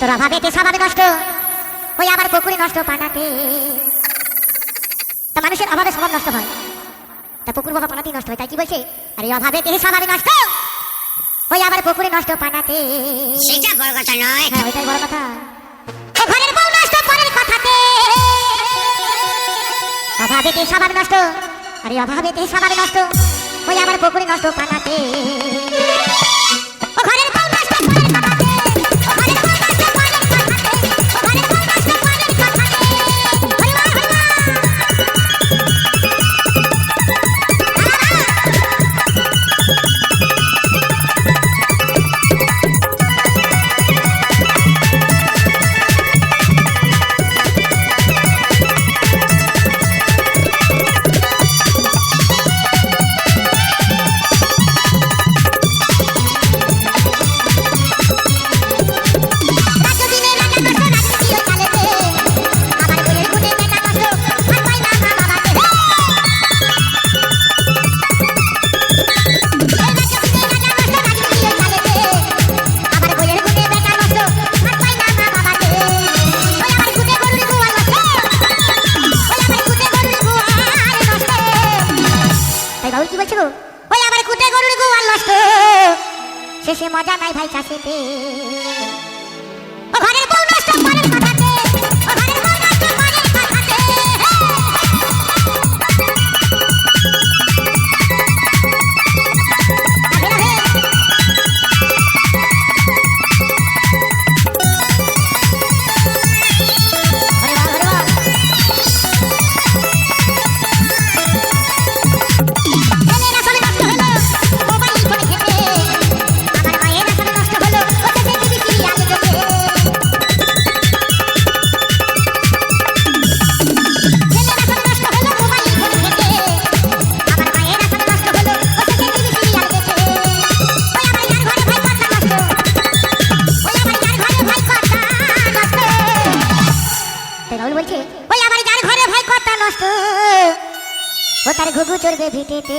তোর অভাবেতে স্বভাবে নষ্ট। ওই আবার পুকুরে নষ্ট পানাতে। তা মানুষের অভাবে স্বভাব নষ্ট হয়। তা পুকুর বাবা পানাতেই নষ্ট হয় তাই কি বলছে? আরে অভাবে তেহে স্বভাবে নষ্ট। ওই আবার পুকুরে নষ্ট পানাতে। সেটা বড় কথা নয়। হ্যাঁ ওইটাই বড় কথা। ঘরের বউ নষ্ট পরের কথাতে। অভাবে তেহে স্বভাবে নষ্ট। আরে অভাবে তেহে স্বভাবে নষ্ট। ওই আবার পুকুরে নষ্ট পানাতে। এবার কুটে গরুর গোয়াল নষ্ট। শেষে মজা নাই ভাই চাষেতে ঘরের বউ নষ্ট রাহুল বলছে ওই আমার যার ঘরে ভয় কথা নষ্ট ও তার ঘুঘু চড়বে ভিটেতে।